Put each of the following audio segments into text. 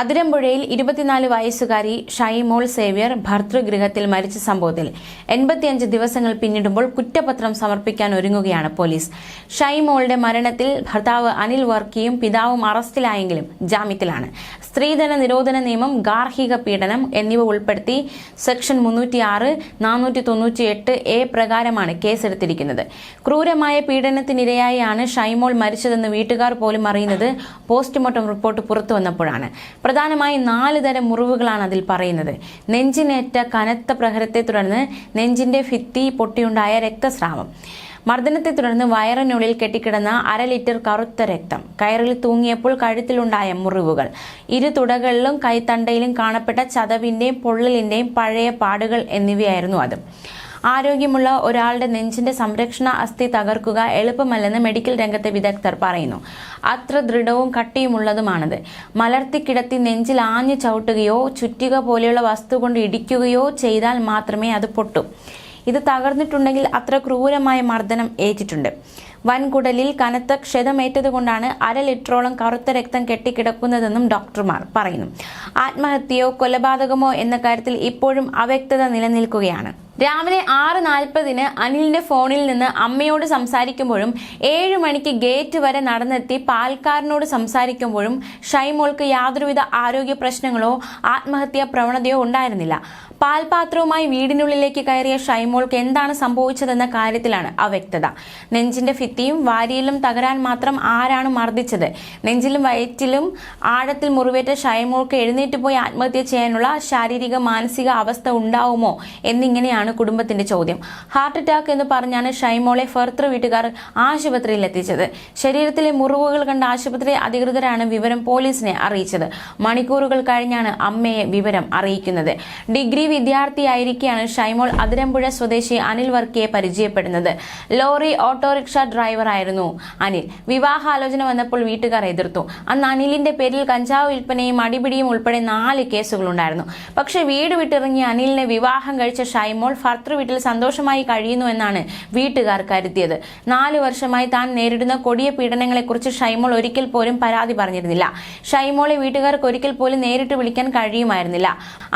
അതിരമ്പുഴയിൽ ഇരുപത്തിനാല് വയസ്സുകാരി ഷൈമോൾ സേവ്യർ ഭർതൃഗൃഹത്തിൽ മരിച്ച സംഭവത്തിൽ എൺപത്തിയഞ്ച് ദിവസങ്ങൾ പിന്നിടുമ്പോൾ കുറ്റപത്രം സമർപ്പിക്കാൻ ഒരുങ്ങുകയാണ് പോലീസ്. ഷൈമോളുടെ മരണത്തിൽ ഭർത്താവ് അനിൽ വർക്കിയും പിതാവും അറസ്റ്റിലായെങ്കിലും ജാമ്യത്തിലാണ്. സ്ത്രീധന നിരോധന നിയമം ഗാർഹിക പീഡനം എന്നിവ ഉൾപ്പെടുത്തി സെക്ഷൻ മുന്നൂറ്റി ആറ് നാനൂറ്റി തൊണ്ണൂറ്റി എട്ട് എ പ്രകാരമാണ് കേസെടുത്തിരിക്കുന്നത്. ക്രൂരമായ പീഡനത്തിനിരയായാണ് ഷൈമോൾ മരിച്ചതെന്ന് വീട്ടുകാർ പോലും അറിയുന്നത് പോസ്റ്റ്മോർട്ടം റിപ്പോർട്ട് പുറത്തു വന്നപ്പോഴാണ് പ്രധാനമായും നാല് തരം മുറിവുകളാണ് അതിൽ പറയുന്നത്. നെഞ്ചിനേറ്റ കനത്ത പ്രഹരത്തെ തുടർന്ന് നെഞ്ചിന്റെ ഭിത്തി പൊട്ടിയുണ്ടായ രക്തസ്രാവം. മർദ്ദനത്തെ തുടർന്ന് വയറിനുള്ളിൽ കെട്ടിക്കിടന്ന അര ലിറ്റർ കറുത്ത രക്തം. കയറിൽ തൂങ്ങിയപ്പോൾ കഴുത്തിലുണ്ടായ മുറിവുകൾ. ഇരു തുടകളിലും കൈത്തണ്ടയിലും കാണപ്പെട്ട ചതവിന്റെയും പൊള്ളലിന്റെയും പഴയ പാടുകൾ എന്നിവയായിരുന്നു അത്. ആരോഗ്യമുള്ള ഒരാളുടെ നെഞ്ചിന്റെ സംരക്ഷണ അസ്ഥി തകർക്കുക എളുപ്പമല്ലെന്ന് മെഡിക്കൽ രംഗത്തെ വിദഗ്ധർ പറയുന്നു. അത്ര ദൃഢവും കട്ടിയുമുള്ളതുമാണത്. മലർത്തി കിടത്തി നെഞ്ചിൽ ആഞ്ഞു ചവിട്ടുകയോ ചുറ്റിക പോലെയുള്ള വസ്തു കൊണ്ട് ഇടിക്കുകയോ ചെയ്താൽ മാത്രമേ അത് പൊട്ടൂ. ഇത് തകർന്നിട്ടുണ്ടെങ്കിൽ അത്ര ക്രൂരമായ മർദ്ദനം ഏറ്റിട്ടുണ്ട്. വൻകുടലിൽ കനത്ത ക്ഷതമേറ്റതുകൊണ്ടാണ് അര ലിറ്ററോളം കറുത്ത രക്തം കെട്ടിക്കിടക്കുന്നതെന്നും ഡോക്ടർമാർ പറയുന്നു. ആത്മഹത്യയോ കൊലപാതകമോ എന്ന കാര്യത്തിൽ ഇപ്പോഴും അവ്യക്തത നിലനിൽക്കുകയാണ്. രാവിലെ ആറ് നാൽപ്പതിന് അനിലിന്റെ ഫോണിൽ നിന്ന് അമ്മയോട് സംസാരിക്കുമ്പോഴും ഏഴ് മണിക്ക് ഗേറ്റ് വരെ നടന്നെത്തി പാൽക്കാരനോട് സംസാരിക്കുമ്പോഴും ഷൈമോൾക്ക് യാതൊരുവിധ ആരോഗ്യ പ്രശ്നങ്ങളോ ആത്മഹത്യാ പ്രവണതയോ ഉണ്ടായിരുന്നില്ല. പാൽപാത്രവുമായി വീടിനുള്ളിലേക്ക് കയറിയ ഷൈമോൾക്ക് എന്താണ് സംഭവിച്ചതെന്ന കാര്യത്തിലാണ് അവ്യക്തത. നെഞ്ചിന്റെ ഭിത്തിയും വാരിയിലും തകരാൻ മാത്രം ആരാണ് മർദ്ദിച്ചത്? നെഞ്ചിലും വയറ്റിലും ആഴത്തിൽ മുറിവേറ്റ ഷൈമോൾക്ക് എഴുന്നേറ്റ് പോയി ആത്മഹത്യ ചെയ്യാനുള്ള ശാരീരിക മാനസിക അവസ്ഥ ഉണ്ടാവുമോ എന്നിങ്ങനെയാണ് കുടുംബത്തിന്റെ ചോദ്യം. ഹാർട്ട് അറ്റാക്ക് എന്ന് പറഞ്ഞാണ് ഷൈമോളെ ഫർത്തർ വീട്ടുകാർ ആശുപത്രിയിൽ എത്തിച്ചത് ശരീരത്തിലെ മുറിവുകൾ കണ്ട ആശുപത്രി അധികൃതരാണ് വിവരം പോലീസിനെ അറിയിച്ചത്. മണിക്കൂറുകൾ കഴിഞ്ഞാണ് അമ്മയെ വിവരം അറിയിക്കുന്നത്. ഡിഗ്രി വിദ്യാർത്ഥിയായിരിക്കെയാണ് ഷൈമോൾ അതിരമ്പുഴ സ്വദേശി അനിൽ വർക്കിയെ പരിചയപ്പെടുന്നത്. ലോറി ഓട്ടോറിക്ഷ ഡ്രൈവറായിരുന്നു അനിൽ. വിവാഹാലോചന വന്നപ്പോൾ വീട്ടുകാർ എതിർത്തു. അന്ന് അനിലിന്റെ പേരിൽ കഞ്ചാവ് വിൽപ്പനയും അടിപിടിയും ഉൾപ്പെടെ നാല് കേസുകളുണ്ടായിരുന്നു. പക്ഷേ വീട് വിട്ടിറങ്ങിയ അനിലിനെ വിവാഹം കഴിച്ച ഷൈമോൾ ഭർത്തൃ വീട്ടിൽ സന്തോഷമായി കഴിയുന്നു എന്നാണ് വീട്ടുകാർ കരുതിയത്. നാല് വർഷമായി താൻ നേരിടുന്ന കൊടിയ പീഡനങ്ങളെക്കുറിച്ച് ഷൈമോൾ ഒരിക്കൽ പോലും പരാതി പറഞ്ഞിരുന്നില്ല. ഷൈമോളെ വീട്ടുകാർക്ക് ഒരിക്കൽ പോലും നേരിട്ട് വിളിക്കാൻ കഴിയുമായിരുന്നില്ല.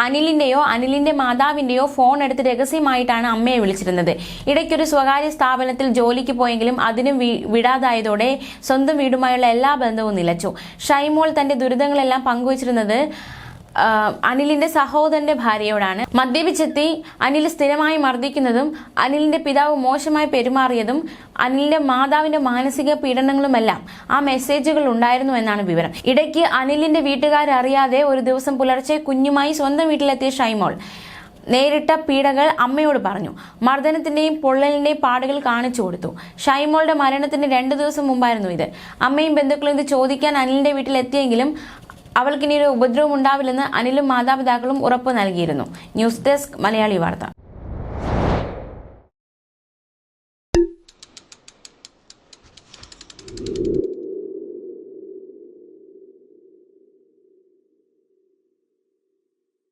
അനിലിന്റെയോ അനിലിന്റെ മാതാവിന്റെയോ ഫോൺ എടുത്ത് രഹസ്യമായിട്ടാണ് അമ്മയെ വിളിച്ചിരുന്നത്. ഇടയ്ക്കൊരു സ്വകാര്യ സ്ഥാപനത്തിൽ ജോലിക്ക് പോയെങ്കിലും അതിനും വിടാതായതോടെ സ്വന്തം വീടുമായുള്ള എല്ലാ ബന്ധവും നിലച്ചു. ഷൈമോൾ തന്റെ ദുരിതങ്ങളെല്ലാം പങ്കുവച്ചിരുന്നത് അനിലിന്റെ സഹോദരന്റെ ഭാര്യയോടാണ്. മദ്യപിച്ചെത്തി അനിൽ സ്ഥിരമായി മർദ്ദിക്കുന്നതും അനിലിന്റെ പിതാവ് മോശമായി പെരുമാറിയതും അനിലിന്റെ മാതാവിന്റെ മാനസിക പീഡനങ്ങളുമെല്ലാം ആ മെസ്സേജുകൾ ഉണ്ടായിരുന്നു എന്നാണ് വിവരം. ഇടയ്ക്ക് അനിലിന്റെ വീട്ടുകാരറിയാതെ ഒരു ദിവസം പുലർച്ചെ കുഞ്ഞുമായി സ്വന്തം വീട്ടിലെത്തിയ ഷൈമോൾ നേരിട്ട പീഡകൾ അമ്മയോട് പറഞ്ഞു. മർദ്ദനത്തിന്റെയും പൊള്ളലിന്റെയും പാടുകൾ കാണിച്ചു കൊടുത്തു. ഷൈമോളുടെ മരണത്തിന് രണ്ടു ദിവസം മുമ്പായിരുന്നു ഇത്. അമ്മയും ബന്ധുക്കളും ഇത് ചോദിക്കാൻ അനിലിന്റെ വീട്ടിലെത്തിയെങ്കിലും അവൾക്കിനി ഒരു ഉപദ്രവം ഉണ്ടാവില്ലെന്ന് അനിലും മാതാപിതാക്കളും ഉറപ്പ് നൽകിയിരുന്നു. ന്യൂസ് ഡെസ്ക് മലയാളി വാർത്ത.